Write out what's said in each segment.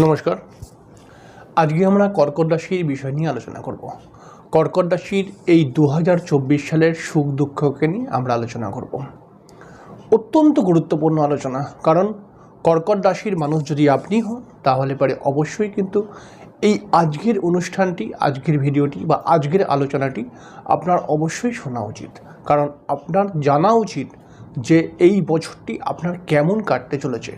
নমস্কার। আজকে আমরা কর্কট রাশির বিষয় নিয়ে আলোচনা করব। কর্কট রাশির এই দু হাজার চব্বিশ সালের সুখ দুঃখকে নিয়ে আমরা আলোচনা করব। অত্যন্ত গুরুত্বপূর্ণ আলোচনা, কারণ কর্কট রাশির মানুষ যদি আপনি হন, তাহলে পরে অবশ্যই কিন্তু এই আজকের অনুষ্ঠানটি, আজকের ভিডিওটি বা আজকের আলোচনাটি আপনার অবশ্যই শোনা উচিত। কারণ আপনার জানা উচিত যে এই বছরটি আপনার কেমন কাটতে চলেছে।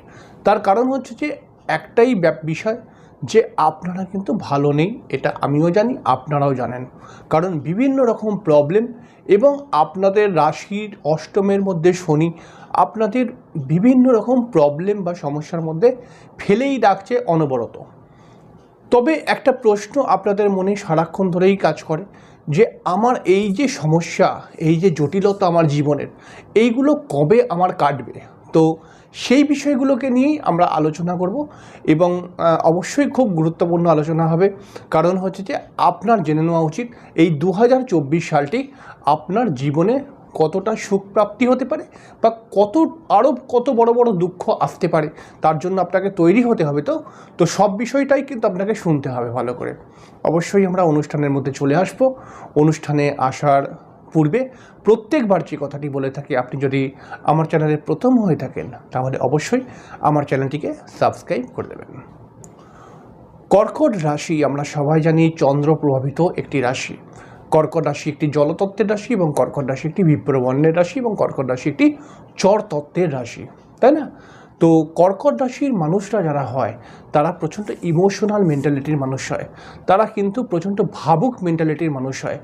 তার কারণ হচ্ছে যে একটাই বিষয় যে আপনারা কিন্তু ভালো নেই, এটা আমিও জানি, আপনারাও জানেন। কারণ বিভিন্ন রকম প্রবলেম এবং আপনাদের রাশির অষ্টমের মধ্যে শনি আপনাদের বিভিন্ন রকম প্রবলেম বা সমস্যার মধ্যে ফেলেই রাখছে অনবরত। তবে একটা প্রশ্ন আপনাদের মনে সারাক্ষণ ধরেই কাজ করে যে, আমার এই যে সমস্যা, এই যে জটিলতা আমার জীবনের, এইগুলো কবে আমার কাটবে? তো সেই বিষয়গুলোকে নিয়েই আমরা আলোচনা করব এবং অবশ্যই খুব গুরুত্বপূর্ণ আলোচনা হবে। কারণ হচ্ছে যে, আপনার জেনে নেওয়া উচিত এই দু হাজার চব্বিশ সালটি আপনার জীবনে কতটা সুখ প্রাপ্তি হতে পারে বা কত, আরও কত বড় বড় দুঃখ আসতে পারে, তার জন্য আপনাকে তৈরি হতে হবে। তো তো সব বিষয়টাই কিন্তু আপনাকে শুনতে হবে ভালো করে। অবশ্যই আমরা অনুষ্ঠানের মধ্যে চলে আসব। অনুষ্ঠানে আসার পূর্বে প্রত্যেকবার যে কথাটি বলে থাকি, আপনি যদি আমার চ্যানেলে প্রথম হয়ে থাকেন, তাহলে অবশ্যই আমার চ্যানেলটিকে সাবস্ক্রাইব করে দেবেন। কর্কট রাশি আমরা সবাই জানি চন্দ্র প্রভাবিত একটি রাশি। কর্কট রাশি একটি জলতত্ত্বের রাশি এবং কর্কট রাশি একটি বিপ্রবর্ণের রাশি এবং কর্কট রাশি একটি চরতত্ত্বের রাশি, তাই না? তো কর্কট রাশির মানুষরা যারা হয়, তারা প্রচণ্ড ইমোশনাল মেন্টালিটির মানুষ হয়। তারা কিন্তু প্রচণ্ড ভাবুক মেন্টালিটির মানুষ হয়।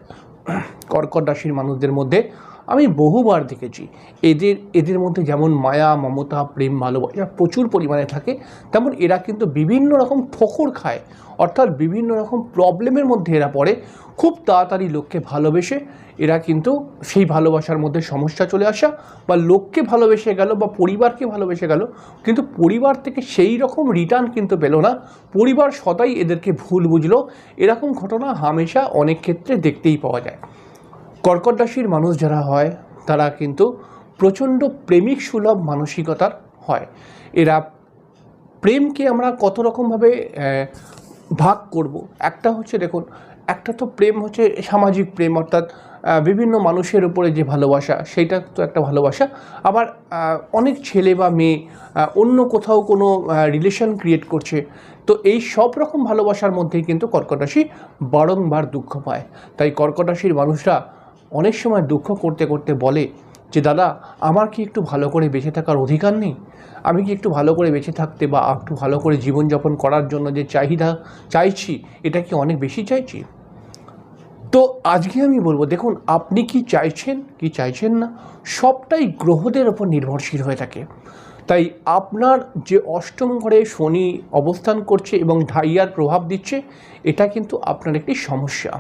কর্কট রাশির মানুষদের মধ্যে আমি বহুবার দেখেছি। এদের এদের মধ্যে যেমন মায়া, মমতা, প্রেম, ভালোবাসা প্রচুর পরিমাণে থাকে, তেমন এরা কিন্তু বিভিন্ন রকম ঠোকর খায়। অর্থাৎ বিভিন্ন রকম প্রবলেমের মধ্যে এরা পড়ে। খুব তাড়াতাড়ি লোককে ভালোবেসে এরা কিন্তু সেই ভালোবাসার মধ্যে সমস্যা চলে আসা বা লোককে ভালোবেসে গেল বা পরিবারকে ভালোবেসে গেল, কিন্তু পরিবার থেকে সেই রকম রিটার্ন কিন্তু পেল না। পরিবার সদাই এদেরকে ভুল বুঝলো। এরকম ঘটনা হামেশা অনেক ক্ষেত্রে দেখতেই পাওয়া যায়। কর্কট রাশির মানুষ যারা হয়, তারা কিন্তু প্রচণ্ড প্রেমিক সুলভ মানসিকতার হয়। এরা প্রেমকে আমরা কত রকমভাবে ভাগ করব? একটা হচ্ছে দেখুন, একটা তো প্রেম হচ্ছে সামাজিক প্রেম, অর্থাৎ বিভিন্ন মানুষের উপরে যে ভালোবাসা, সেইটা তো একটা ভালোবাসা। আবার অনেক ছেলে বা মেয়ে অন্য কোথাও কোনো রিলেশন ক্রিয়েট করছে, তো এই সব রকম ভালোবাসার মধ্যেই কিন্তু কর্কট রাশি বারংবার দুঃখ পায়। তাই কর্কট রাশির মানুষরা অনেক সময় দুঃখ করতে করতে বলে যে, দাদা, আমার কি একটু ভালো করে বেঁচে থাকার অধিকার নেই? আমি কি একটু ভালো করে বেঁচে থাকতে বা একটু ভালো করে জীবনযাপন করার জন্য যে চাহিদা চাইছি, এটা কি অনেক বেশি চাইছি? তো আজকে আমি বলব, দেখুন, আপনি কি চাইছেন কি চাইছেন না, সবটাই গ্রহদের ওপর নির্ভরশীল হয়ে থাকে। তাই আপনার যে অষ্টম ঘরে শনি অবস্থান করছে এবং ঢাইয়ার প্রভাব দিচ্ছে, এটা কিন্তু আপনার একটি সমস্যা।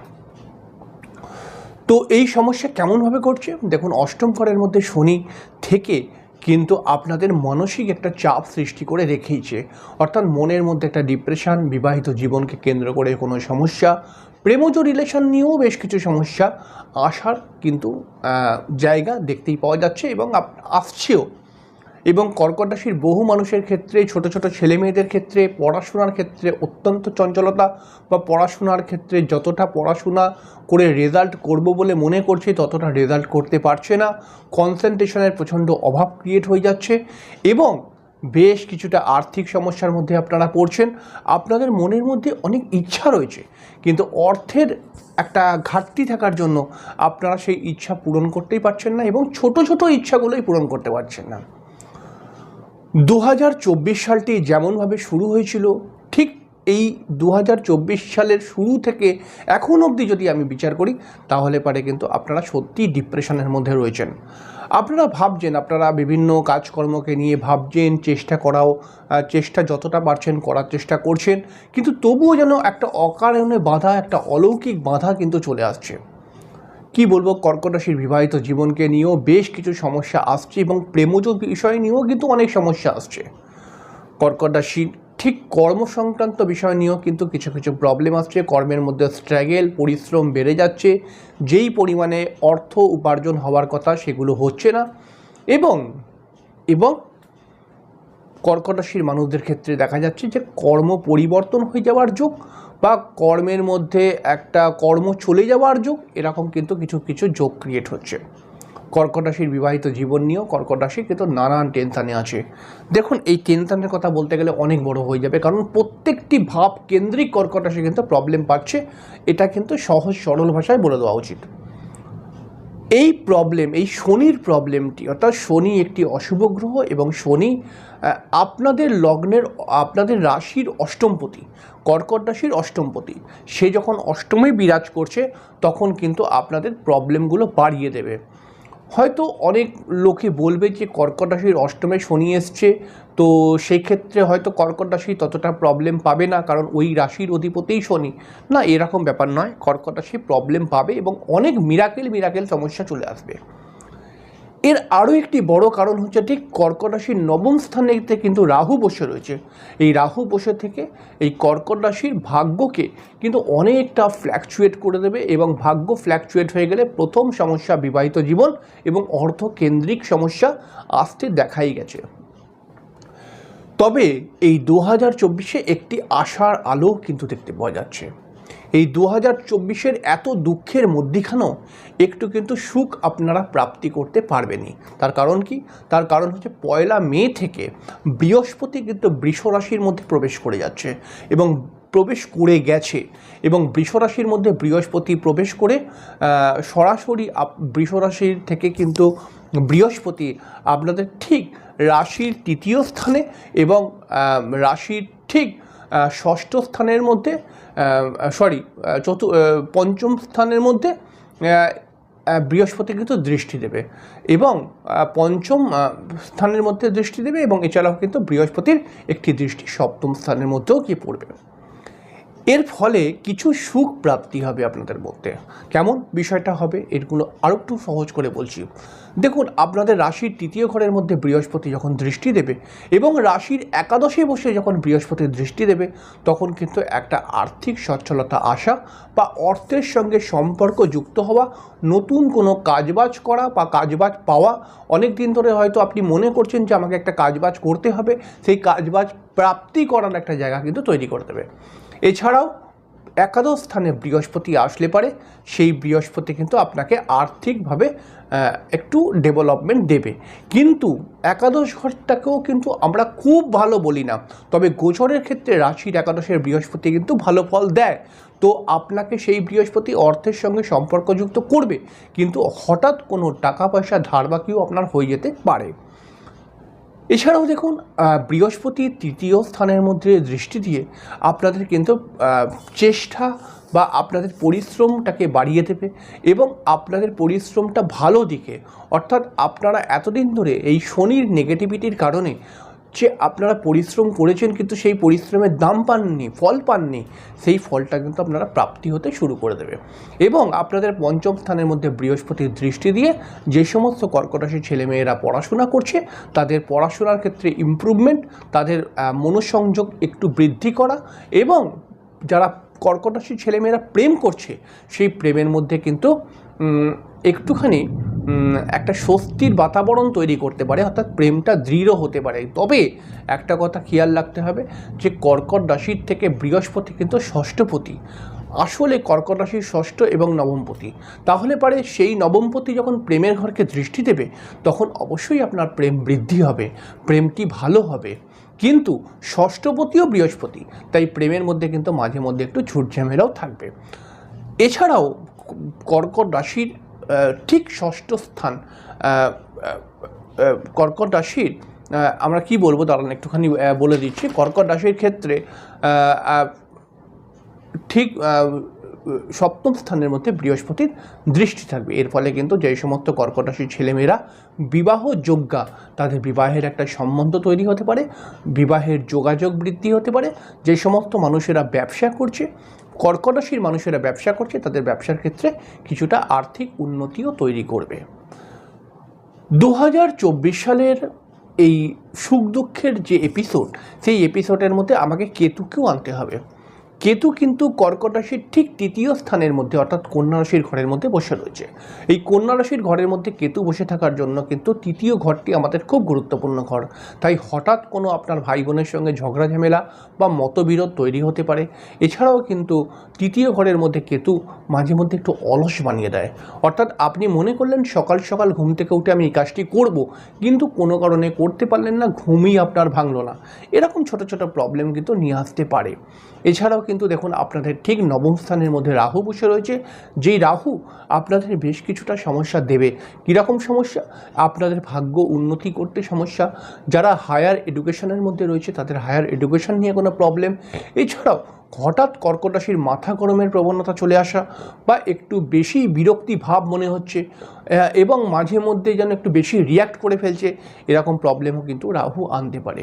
তো এই সমস্যা কেমনভাবে করছে দেখুন, অষ্টম ঘরের মধ্যে শনি থেকে কিন্তু আপনাদের মানসিক একটা চাপ সৃষ্টি করে রেখেইছে। অর্থাৎ মনের মধ্যে একটা ডিপ্রেশন, বিবাহিত জীবনকে কেন্দ্র করে কোনো সমস্যা প্রেমজ রিলেশন নিয়েও বেশ কিছু সমস্যা আসার কিন্তু জায়গা দেখতেই পাওয়া যাচ্ছে এবং আসছেও। এবং কর্কট রাশির বহু মানুষের ক্ষেত্রে, ছোট ছোট ছেলে মেয়েদের ক্ষেত্রে, পড়াশোনার ক্ষেত্রে অত্যন্ত চঞ্চলতা বা পড়াশোনার ক্ষেত্রে যতটা পড়াশোনা করে রেজাল্ট করব বলে মনে করছে, ততটা রেজাল্ট করতে পারছে না। কনসেন্ট্রেশনের প্রচণ্ড অভাব ক্রিয়েট হয়ে যাচ্ছে এবং বেশ কিছুটা আর্থিক সমস্যার মধ্যে আপনারা পড়ছেন। আপনাদের মনের মধ্যে অনেক ইচ্ছা রয়েছে, কিন্তু অর্থের একটা ঘাটতি থাকার জন্য আপনারা সেই ইচ্ছা পূরণ করতেই পারছেন না এবং ছোট ছোট ইচ্ছাগুলোই পূরণ করতে পারছেন না। দু হাজার চব্বিশ সালটি যেমনভাবে শুরু হয়েছিল, ঠিক এই দু হাজার চব্বিশ সালের শুরু থেকে এখন অবধি যদি আমি বিচার করি, তাহলে পারে কিন্তু আপনারা সত্যি ডিপ্রেশনের মধ্যে রয়েছেন। আপনারা ভাবছেন, আপনারা বিভিন্ন কাজকর্মকে নিয়ে ভাবছেন, চেষ্টা করাও চেষ্টা যতটা পারছেন করার চেষ্টা করছেন, কিন্তু তবুও যেন একটা অকারণে বাধা, একটা অলৌকিক বাধা কিন্তু চলে আসছে। কি বলব, কর্কট রাশির বিবাহিত জীবনকে নিয়েও বেশ কিছু সমস্যা আসছে এবং প্রেমজ বিষয় নিয়েও কিন্তু অনেক সমস্যা আসছে। কর্কট রাশির ঠিক কর্ম সংক্রান্ত বিষয় নিয়েও কিন্তু কিছু কিছু প্রবলেম আসছে। কর্মের মধ্যে স্ট্রাগেল পরিশ্রম বেড়ে যাচ্ছে। যেই পরিমাণে অর্থ উপার্জন হওয়ার কথা সেগুলো হচ্ছে না। এবং এবং কর্কট রাশির মানুষদের ক্ষেত্রে দেখা যাচ্ছে যে কর্ম পরিবর্তন হয়ে যাওয়ার যোগ বা কর্মের মধ্যে একটা কর্ম চলে যাওয়ার যোগ, এরকম কিন্তু কিছু কিছু যোগ ক্রিয়েট হচ্ছে। কর্কট রাশির বিবাহিত জীবন নিয়েও কর্কট রাশি কিন্তু নানান টেনশানে আছে। দেখুন, এই টেনশানের কথা বলতে গেলে অনেক বড় হয়ে যাবে, কারণ প্রত্যেকটি ভাব কেন্দ্রিক কর্কট রাশি কিন্তু প্রবলেম পাচ্ছে। এটা কিন্তু সহজ, সরল ভাষায় বলে দেওয়া উচিত। এই প্রবলেম এই শনির প্রবলেমটি অর্থাৎ শনি একটি অশুভ গ্রহ এবং শনি আপনাদের লগ্নের, আপনাদের রাশির অষ্টমপতি কর্কট রাশির অষ্টমপতি, সে যখন অষ্টমে বিরাজ করছে, তখন কিন্তু আপনাদের প্রবলেমগুলো বাড়িয়ে দেবে। হয়তো অনেক লোকে বলবে যে কর্কট রাশির অষ্টমে শনি এসছে, তো সেই ক্ষেত্রে হয়তো কর্কট রাশি ততটা প্রবলেম পাবে না, কারণ ওই রাশির অধিপতিই শনি। না, এরকম ব্যাপার নয় কর্কট রাশি প্রবলেম পাবে এবং অনেক মিরাকেল মিরাকেল সমস্যা চলে আসবে। এর আরও একটি বড় কারণ হচ্ছে ঠিক কর্কট রাশির নবম স্থানেতে কিন্তু রাহু বসে রয়েছে। এই রাহু বসে থেকে এই কর্কট রাশির ভাগ্যকে কিন্তু অনেকটা ফ্ল্যাকচুয়েট করে দেবে এবং ভাগ্য ফ্ল্যাকচুয়েট হয়ে গেলে প্রথম সমস্যা বিবাহিত জীবন এবং অর্থকেন্দ্রিক সমস্যা আসতে দেখাই গেছে। তবে এই দু হাজার চব্বিশে একটি আশার আলো কিন্তু দেখতে পাওয়া যাচ্ছে। এই দু হাজার চব্বিশের এত দুঃখের মধ্যিখানেও একটু কিন্তু সুখ আপনারা প্রাপ্তি করতে পারবেনই। তার কারণ কি? তার কারণ হচ্ছে পয়লা মে থেকে বৃহস্পতি কিন্তু বৃষ রাশির মধ্যে প্রবেশ করে যাচ্ছে এবং প্রবেশ করে গেছে এবং বৃষ রাশির মধ্যে বৃহস্পতি প্রবেশ করে সরাসরি আপ- বৃষ রাশির থেকে কিন্তু বৃহস্পতি আপনাদের ঠিক রাশির তৃতীয় স্থানে এবং রাশির ঠিক ষষ্ঠ স্থানের মধ্যে সরি চতু পঞ্চম স্থানের মধ্যে বৃহস্পতি কিন্তু দৃষ্টি দেবে এবং পঞ্চম স্থানের মধ্যে দৃষ্টি দেবে এবং এছাড়াও কিন্তু বৃহস্পতির একটি দৃষ্টি সপ্তম স্থানের মধ্যেও গিয়ে পড়বে। এর ফলে কিছু সুখ প্রাপ্তি হবে আপনাদের মধ্যে। কেমন? বিষয়টা হবে, এরগুলো আরও একটু সহজ করে বলছি। দেখুন, আপনাদের রাশির তৃতীয় ঘরের মধ্যে বৃহস্পতি যখন দৃষ্টি দেবে এবং রাশির একাদশে বসে যখন বৃহস্পতি দৃষ্টি দেবে, তখন কিন্তু একটা আর্থিক সচ্ছলতা আসা বা অর্থের সঙ্গে সম্পর্ক যুক্ত হওয়া, নতুন কোনো কাজবাজ করা বা কাজবাজ পাওয়া, অনেক দিন ধরে হয়তো আপনি মনে করছেন যে আমাকে একটা কাজবাজ করতে হবে, সেই কাজবাজ প্রাপ্তি করার একটা জায়গা কিন্তু তৈরি করে দেবে। এছাড়াও একাদশ স্থানে বৃহস্পতি আসলে পারে, সেই বৃহস্পতি কিন্তু আপনাকে আর্থিকভাবে একটু ডেভেলপমেন্ট দেবে। কিন্তু একাদশ ঘরটাকেও কিন্তু আমরা খুব ভালো বলি না। তবে গোচরের ক্ষেত্রে রাশির একাদশের বৃহস্পতি কিন্তু ভালো ফল দেয়। তো আপনাকে সেই বৃহস্পতি অর্থের সঙ্গে সম্পর্কযুক্ত করবে। কিন্তু হঠাৎ কোনো টাকা পয়সা ধার বাকিও আপনার হয়ে যেতে পারে। এছাড়াও দেখুন বৃহস্পতি তৃতীয় স্থানের মধ্যে দৃষ্টি দিয়ে আপনাদের কিন্তু চেষ্টা বা আপনাদের পরিশ্রমটাকে বাড়িয়ে দেবে এবং আপনাদের পরিশ্রমটা ভালো দিকে। অর্থাৎ আপনারা এতদিন ধরে এই শনির নেগেটিভিটির কারণে যে আপনারা পরিশ্রম করেছেন কিন্তু সেই পরিশ্রমের দাম পাননি, ফল পাননি, সেই ফলটা কিন্তু আপনারা প্রাপ্তি হতে শুরু করে দেবে। এবং আপনাদের পঞ্চম স্থানের মধ্যে বৃহস্পতির দৃষ্টি দিয়ে যে সমস্ত কর্কট রাশির ছেলেমেয়েরা পড়াশোনা করছে, তাদের পড়াশোনার ক্ষেত্রে ইমপ্রুভমেন্ট তাদের মনোসংযোগ একটু বৃদ্ধি করা এবং যারা কর্কট রাশির ছেলেমেয়েরা প্রেম করছে, সেই প্রেমের মধ্যে কিন্তু একটুখানি একটা স্বস্তির বাতাবরণ তৈরি করতে পারে, অর্থাৎ প্রেমটা দৃঢ় হতে পারে। তবে একটা কথা খেয়াল রাখতে হবে যে কর্কট রাশির থেকে বৃহস্পতি কিন্তু ষষ্ঠপতি। আসলে কর্কট রাশির ষষ্ঠ এবং নবমপতি। তাহলে পারে সেই নবমপতি যখন প্রেমের ঘরকে দৃষ্টি দেবে, তখন অবশ্যই আপনার প্রেম বৃদ্ধি হবে, প্রেমটি ভালো হবে। কিন্তু ষষ্ঠপতিও বৃহস্পতি, তাই প্রেমের মধ্যে কিন্তু মাঝে মধ্যে একটু ঝুটঝামেলাও থাকবে। এছাড়াও কর্কট রাশির ঠিক ষষ্ঠ স্থান কর্কট রাশির আমরা কি বলব দাঁড়ান একটুখানি বলে দিচ্ছি। কর্কট রাশির ক্ষেত্রে ঠিক সপ্তম স্থানের মধ্যে বৃহস্পতির দৃষ্টি থাকবে। এর ফলে কিন্তু যে সমস্ত কর্কট রাশির ছেলেমেয়েরা বিবাহ যোগ্যা তাদের বিবাহের একটা সম্বন্ধ তৈরি হতে পারে, বিবাহের যোগাযোগ বৃদ্ধি হতে পারে, যে সমস্ত মানুষেরা ব্যবসা করছে কর্কট রাশির মানুষেরা ব্যবসা করছে, তাদের ব্যবসার ক্ষেত্রে কিছুটা আর্থিক উন্নতিও তৈরি করবে। দু হাজার চব্বিশ সালের এই সুখ দুঃখের যে এপিসোড সেই এপিসোডের মধ্যে আমাকে কেতুকেও আনতে হবে। কেতু কিন্তু কর্কট রাশির ঠিক তৃতীয় স্থানের মধ্যে, অর্থাৎ কন্যা রাশির ঘরের মধ্যে বসে রয়েছে। এই কন্যা রাশির ঘরের মধ্যে কেতু বসে থাকার জন্য কিন্তু তৃতীয় ঘরটি আমাদের খুব গুরুত্বপূর্ণ ঘর। তাই হঠাৎ কোনো আপনার ভাই বোনের সঙ্গে ঝগড়া ঝামেলা বা মতবিরোধ তৈরি হতে পারে। এছাড়াও কিন্তু তৃতীয় ঘরের মধ্যে কেতু মাঝে মধ্যে একটু অলস বানিয়ে দেয়। অর্থাৎ আপনি মনে করলেন, সকাল সকাল ঘুম থেকে উঠে আমি এই কাজটি করব, কিন্তু কোনো কারণে করতে পারলেন না, ঘুমই আপনার ভাঙল না। এরকম ছোট ছোট প্রবলেম কিন্তু নিয়ে আসতে পারে। এছাড়াও কিন্তু দেখুন, আপনাদের ঠিক নবম স্থানের মধ্যে রাহু বসে রয়েছে। যেই রাহু আপনাদের বেশ কিছুটা সমস্যা দেবে। কীরকম সমস্যা? আপনাদের ভাগ্য উন্নতি করতে সমস্যা। যারা হায়ার এডুকেশনের মধ্যে রয়েছে, তাদের হায়ার এডুকেশন নিয়ে কোনো প্রবলেম। এছাড়াও হঠাৎ কর্কট রাশির মাথা গরমের প্রবণতা চলে আসা বা একটু বেশি বিরক্তি ভাব মনে হচ্ছে এবং মাঝে মধ্যে যেন একটু বেশি রিয়াক্ট করে ফেলছে, এরকম প্রবলেমও কিন্তু রাহু আনতে পারে।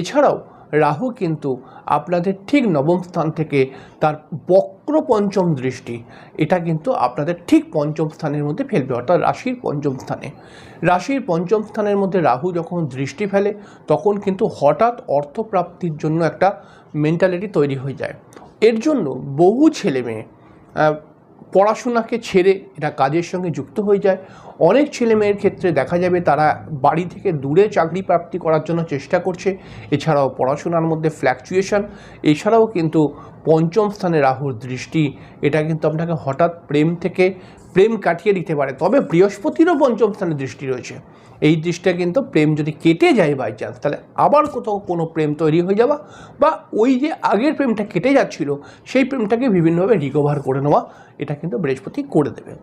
এছাড়াও রাহু কিন্তু আপনাদের ঠিক নবম স্থান থেকে তার বক্র পঞ্চম দৃষ্টি। এটা কিন্তু আপনাদের ঠিক পঞ্চম স্থানের মধ্যে ফেলবে, অর্থাৎ রাশির পঞ্চম স্থানে। রাশির পঞ্চম স্থানের মধ্যে রাহু যখন দৃষ্টি ফেলে, তখন কিন্তু হঠাৎ অর্থপ্রাপ্তির জন্য একটা মেন্টালিটি তৈরি হয়ে যায়। এর জন্য বহু ছেলে মেয়ে পড়াশোনাকে ছেড়ে এটা কাজের সঙ্গে যুক্ত হয়ে যায়। অনেক ছেলে মেয়ের ক্ষেত্রে দেখা যাবে তারা বাড়ি থেকে দূরে চাকরি প্রাপ্তি করার জন্য চেষ্টা করছে। এছাড়াও পড়াশোনার মধ্যে ফ্ল্যাকচুয়েশন এছাড়াও কিন্তু পঞ্চম স্থানে রাহুর দৃষ্টি। এটা কিন্তু আপনাকে হঠাৎ প্রেম থেকে প্রেম কাটিয়ে দিতে পারে। তবে বৃহস্পতিরও পঞ্চম স্থানে দৃষ্টি রয়েছে। এই দৃষ্টিটা কিন্তু প্রেম যদি কেটে যায় বাই চান্স তাহলে আবার কোথাও কোনো প্রেম তৈরি হয়ে যাওয়া বা ওই যে আগের প্রেমটা কেটে যাচ্ছিল, সেই প্রেমটাকে বিভিন্নভাবে রিকভার করে নেওয়া এটা কিন্তু বৃহস্পতি করে দেবে।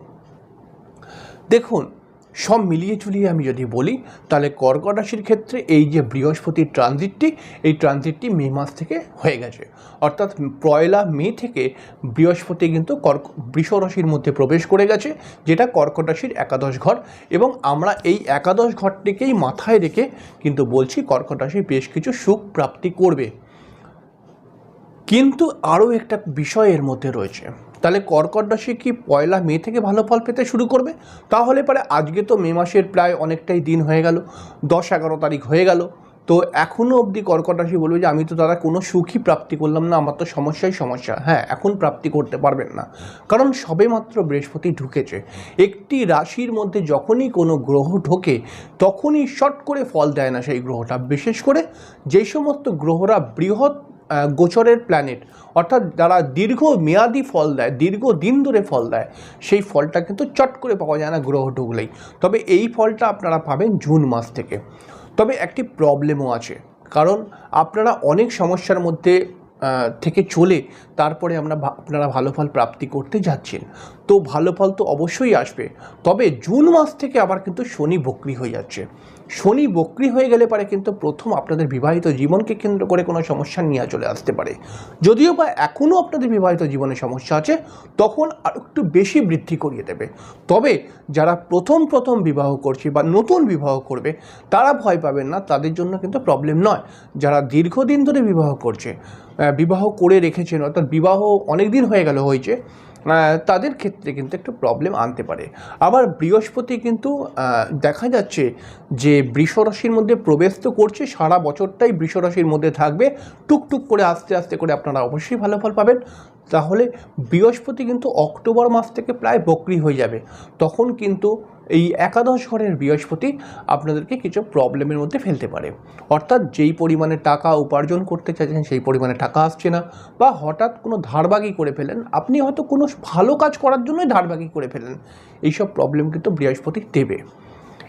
দেখুন, সব মিলিয়ে চুলিয়ে আমি যদি বলি, তাহলে কর্কট রাশির ক্ষেত্রে এই যে বৃহস্পতির ট্রানজিটটি, এই ট্রানজিটটি মে মাস থেকে হয়ে গেছে। অর্থাৎ পয়লা মে থেকে বৃহস্পতি কিন্তু কর্ক, বৃষ রাশির মধ্যে প্রবেশ করে গেছে, যেটা কর্কট রাশির একাদশ ঘর। এবং আমরা এই একাদশ ঘরটিকেই মাথায় রেখে কিন্তু বলছি, কর্কট রাশি বেশ কিছু সুখ প্রাপ্তি করবে। কিন্তু আরও একটা বিষয়ের মধ্যে রয়েছে। তাহলে কর্কট রাশি কি পয়লা মে থেকে ভালো ফল পেতে শুরু করবে? তাহলে পরে আজকে তো মে মাসের প্রায় অনেকটাই দিন হয়ে গেল, দশ এগারো তারিখ হয়ে গেল। তো এখনও অবধি কর্কট রাশি বলবে যে, আমি তো দাদা কোনো সুখী প্রাপ্তি করলাম না, আমার তো সমস্যাই সমস্যা। হ্যাঁ এখন প্রাপ্তি করতে পারবেন না। কারণ সবেমাত্র বৃহস্পতি ঢুকেছে। একটি রাশির মধ্যে যখনই কোনো গ্রহ ঢোকে, তখনই শর্ট করে ফল দেয় না সেই গ্রহটা। বিশেষ করে যে সমস্ত গ্রহরা বৃহৎ গোচরের প্ল্যানেট অর্থাৎ যারা দীর্ঘ মেয়াদি ফল দেয় দীর্ঘ দিন ধরে ফল দেয়, সেই ফলটা কিন্তু চট করে পাওয়া যায় না গ্রহ ঢুকলেই তবে এই ফলটা আপনারা পাবেন জুন মাস থেকে। তবে একটি প্রবলেমও আছে। কারণ আপনারা অনেক সমস্যার মধ্যে থেকে চলে তারপরে আমরা আপনারা ভালো ফল প্রাপ্তি করতে যাচ্ছেন। তো ভালো ফল তো অবশ্যই আসবে। তবে জুন মাস থেকে আবার কিন্তু শনি বক্রি হয়ে যাচ্ছে। শনি বক্রি হয়ে গেলে পারে কিন্তু প্রথম আপনাদের বিবাহিত জীবনকে কেন্দ্র করে কোনো সমস্যা নিয়ে চলে আসতে পারে। যদিও বা এখনও আপনাদের বিবাহিত জীবনে সমস্যা আছে, তখন আর একটু বেশি বৃদ্ধি করিয়ে দেবে। তবে যারা প্রথম প্রথম বিবাহ করছে বা নতুন বিবাহ করবে, তারা ভয় পাবেন না, তাদের জন্য কিন্তু প্রবলেম নয়। যারা দীর্ঘদিন ধরে বিবাহ করছে বিবাহ করে রেখেছেন, অর্থাৎ বিবাহ অনেক দিন হয়ে গেল হয়েছে তাদের ক্ষেত্রে কিন্তু একটু প্রবলেম আনতে পারে। আবার বৃহস্পতি কিন্তু দেখা যাচ্ছে যে বৃষ রাশির মধ্যে প্রবেশ তো করছে, সারা বছরটাই বৃষ রাশির মধ্যে থাকবে, টুকটুক করে আস্তে আস্তে করে আপনারা অবশ্যই ভালো ফল পাবেন। তাহলে বৃহস্পতি কিন্তু অক্টোবর মাস থেকে প্রায় বক্রি হয়ে যাবে। তখন কিন্তু এই একাদশ ঘরের বৃহস্পতি আপনাদেরকে কিছু প্রবলেমের মধ্যে ফেলতে পারে। অর্থাৎ যেই পরিমাণে টাকা উপার্জন করতে চাইছেন, সেই পরিমাণে টাকা আসছে না বা হঠাৎ কোনো ধারবাগি করে ফেলেন, আপনি হয়তো কোনো ভালো কাজ করার জন্যই ধারবাগি করে ফেলেন। এইসব প্রবলেম কিন্তু বৃহস্পতি দেবে।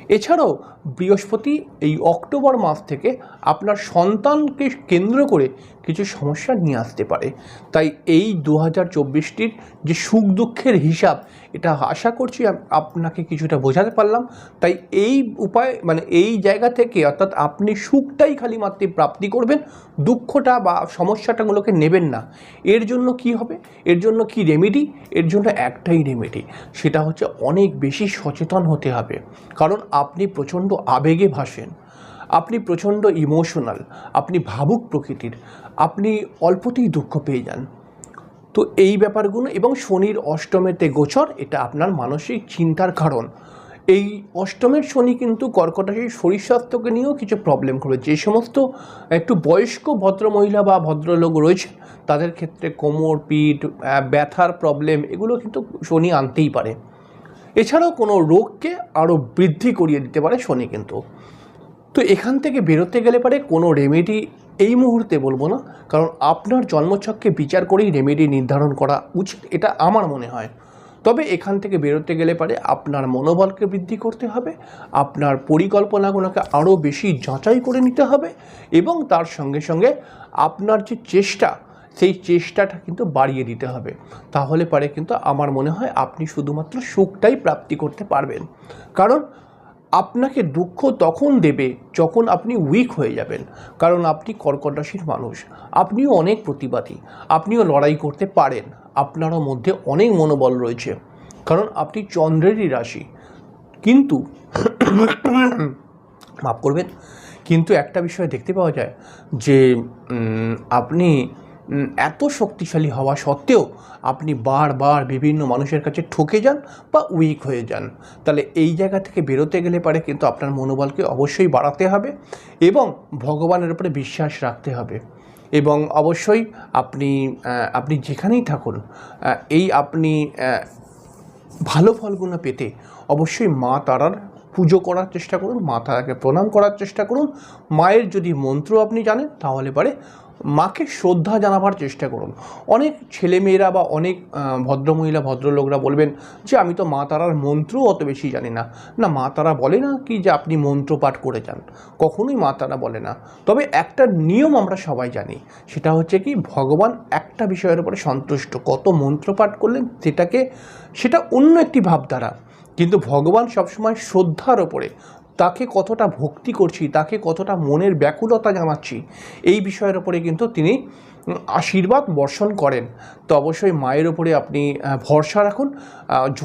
এছাড়াও বৃহস্পতি এই অক্টোবর মাস থেকে আপনার সন্তানকে কেন্দ্র করে কিছু সমস্যা নিয়ে আসতে পারে। তাই এই দু হাজার চব্বিশটির যে সুখ দুঃখের হিসাব, এটা আশা করছি আপনাকে কিছুটা বোঝাতে পারলাম। তাই এই উপায় মানে এই জায়গা থেকে অর্থাৎ আপনি সুখটাই খালি মাত্রে প্রাপ্তি করবেন, দুঃখটা বা সমস্যাটাগুলোকে নেবেন না। এর জন্য কি হবে? এর জন্য কি রেমেডি এর জন্য একটাই রেমেডি সেটা হচ্ছে অনেক বেশি সচেতন হতে হবে। কারণ আপনি প্রচণ্ড আবেগে ভাসেন। আপনি প্রচণ্ড ইমোশনাল, আপনি ভাবুক প্রকৃতির, আপনি অল্পতেই দুঃখ পেয়ে যান। তো এই ব্যাপারগুলো এবং শনির অষ্টমেতে গোচর, এটা আপনার মানসিক চিন্তার কারণ। এই অষ্টমের শনি কিন্তু কর্কট শরীর স্বাস্থ্যকে নিয়েও কিছু প্রবলেম করবে। যে সমস্ত একটু বয়স্ক ভদ্রমহিলা বা ভদ্রলোক রয়েছে, তাদের ক্ষেত্রে কোমর, পিঠ ব্যথার প্রবলেম এগুলো কিন্তু শনি আনতেই পারে। এছাড়াও কোনো রোগকে আরও বৃদ্ধি করিয়ে দিতে পারে শনি কিন্তু। তো এখান থেকে বেরোতে গেলে পারে কোনো রেমেডি এই মুহূর্তে বলব না। কারণ আপনার জন্মছককে বিচার করেই রেমেডি নির্ধারণ করা উচিত, এটা আমার মনে হয়। তবে এখান থেকে বেরোতে গেলে পারে আপনার মনোবলকে বৃদ্ধি করতে হবে, আপনার পরিকল্পনাগুলোকে আরও বেশি যাচাই করে নিতে হবে এবং তার সঙ্গে সঙ্গে আপনার যে চেষ্টা, সেই চেষ্টাটা কিন্তু বাড়িয়ে দিতে হবে। তাহলে পারে কিন্তু আমার মনে হয় আপনি শুধুমাত্র সুখটাই প্রাপ্তি করতে পারবেন। কারণ আপনাকে দুঃখ তখন দেবে যখন আপনি উইক হয়ে যাবেন। কারণ আপনি কর্কট রাশির মানুষ। আপনিও অনেক প্রতিবাদী। আপনিও লড়াই করতে পারেন। আপনারও মধ্যে অনেক মনোবল রয়েছে। কারণ আপনি চন্দ্রেরই রাশি। কিন্তু মাফ করবেন। কিন্তু একটা বিষয় দেখতে পাওয়া যায় যে আপনি এত শক্তিশালী হওয়া সত্ত্বেও আপনি বারবার বিভিন্ন মানুষের কাছে ঠকে যান বা উইক হয়ে যান। তাহলে এই জায়গা থেকে বেরোতে গেলে পারে কিন্তু আপনার মনোবলকে অবশ্যই বাড়াতে হবে এবং ভগবানের উপরে বিশ্বাস রাখতে হবে। এবং অবশ্যই আপনি আপনি যেখানেই থাকুন এই আপনি ভালো ফলগুলো পেতে অবশ্যই মা তারার পুজো করার চেষ্টা করুন, মা তারাকে প্রণাম করার চেষ্টা করুন। মায়ের যদি মন্ত্র আপনি জানেন, তাহলে পারে মাকে শ্রদ্ধা জানাবার চেষ্টা করুন। অনেক ছেলেমেয়েরা বা অনেক ভদ্রমহিলা, ভদ্রলোকরা বলবেন যে, আমি তো মা তারার মন্ত্র অত বেশি জানি না। না, মা তারা বলে না কি যে, আপনি মন্ত্র পাঠ করে যান। কখনোই মা তারা বলে না। তবে একটা নিয়ম আমরা সবাই জানি, সেটা হচ্ছে কি, ভগবান একটা বিষয়ের উপরে সন্তুষ্ট। কত মন্ত্র পাঠ করলেন সেটাকে, সেটা অন্য একটি ভাবধারা। কিন্তু ভগবান সবসময় শ্রদ্ধার ওপরে তাকে কতটা ভক্তি করছি, তাকে কতটা মনের ব্যাকুলতা জানাচ্ছি এই বিষয়ের ওপরে কিন্তু তিনি আশীর্বাদ বর্ষণ করেন। তো অবশ্যই মায়ের ওপরে আপনি ভরসা রাখুন।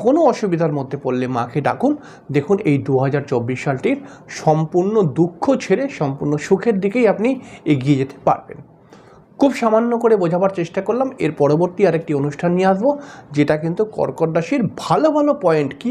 কোনো অসুবিধার মধ্যে পড়লে মাকে ডাকুন। দেখুন, এই দু হাজার চব্বিশ সালটির সম্পূর্ণ দুঃখ ছেড়ে, সম্পূর্ণ সুখের দিকেই আপনি এগিয়ে যেতে পারবেন। খুব সামান্য করে বোঝাবার চেষ্টা করলাম। এর পরবর্তী আরেকটি অনুষ্ঠান নিয়ে আসব, যেটা কিন্তু কর্কট রাশির ভালো ভালো পয়েন্ট কী কী